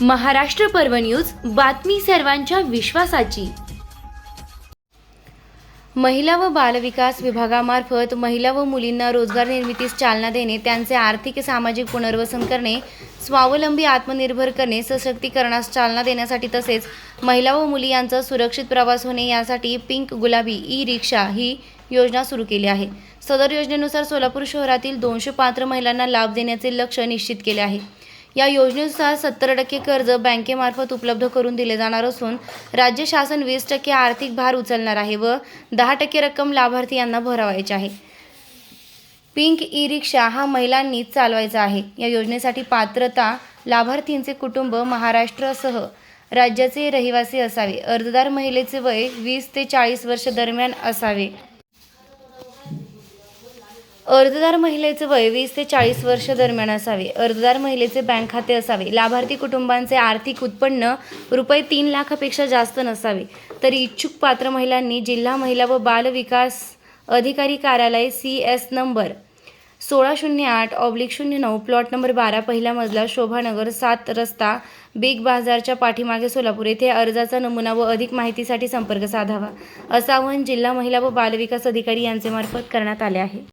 महाराष्ट्र पर्व न्यूज बातमी सर्वांच्या विश्वासाची. महिला व बालविकास विभागामार्फत महिला व मुलींना रोजगार निर्मितीस चालना देणे त्यांचे आर्थिक सामाजिक पुनर्वसन करणे स्वावलंबी आत्मनिर्भर करणे सशक्तीकरणास चालना देण्यासाठी तसेच महिला व मुली यांचा सुरक्षित प्रवास होणे यासाठी पिंक गुलाबी ई रिक्षा ही योजना सुरू केली आहे. सदर योजनेनुसार सोलापूर शहरातील दोनशे पात्र महिलांना लाभ देण्याचे लक्ष्य निश्चित केले आहे. या योजनेनुसार सत्तर टक्के कर्ज बँकेमार्फत उपलब्ध करून दिले जाणार असून राज्य शासन वीस टक्के आर्थिक भार उचलणार आहे व दहा टक्के रक्कम लाभार्थी यांना भरावायची आहे. पिंक ई रिक्षा हा महिलांनीच चालवायचा आहे. या योजनेसाठी पात्रता लाभार्थींचे कुटुंब महाराष्ट्रासह राज्याचे रहिवासी असावे. अर्जदार महिलेचे वय वीस ते चाळीस वर्ष दरम्यान असावे. अर्जदार महिलेचे वय वीस ते चाळीस वर्ष दरम्यान असावे. अर्जदार महिलेचे बँक खाते असावे. लाभार्थी कुटुंबांचे आर्थिक उत्पन्न रुपये तीन लाखापेक्षा जास्त नसावे. तर इच्छुक पात्र महिलांनी जिल्हा महिला व बाल विकास अधिकारी कार्यालय सी एस नंबर सोळा शून्य आठ ऑब्लिक शून्य नऊ प्लॉट नंबर बारा पहिला मजला शोभानगर सात रस्ता बिग बाजारच्या पाठीमागे सोलापूर येथे अर्जाचा नमुना व अधिक माहितीसाठी संपर्क साधावा. असं आवाहन जिल्हा महिला व बालविकास अधिकारी यांचे मार्फत करण्यात आले आहे.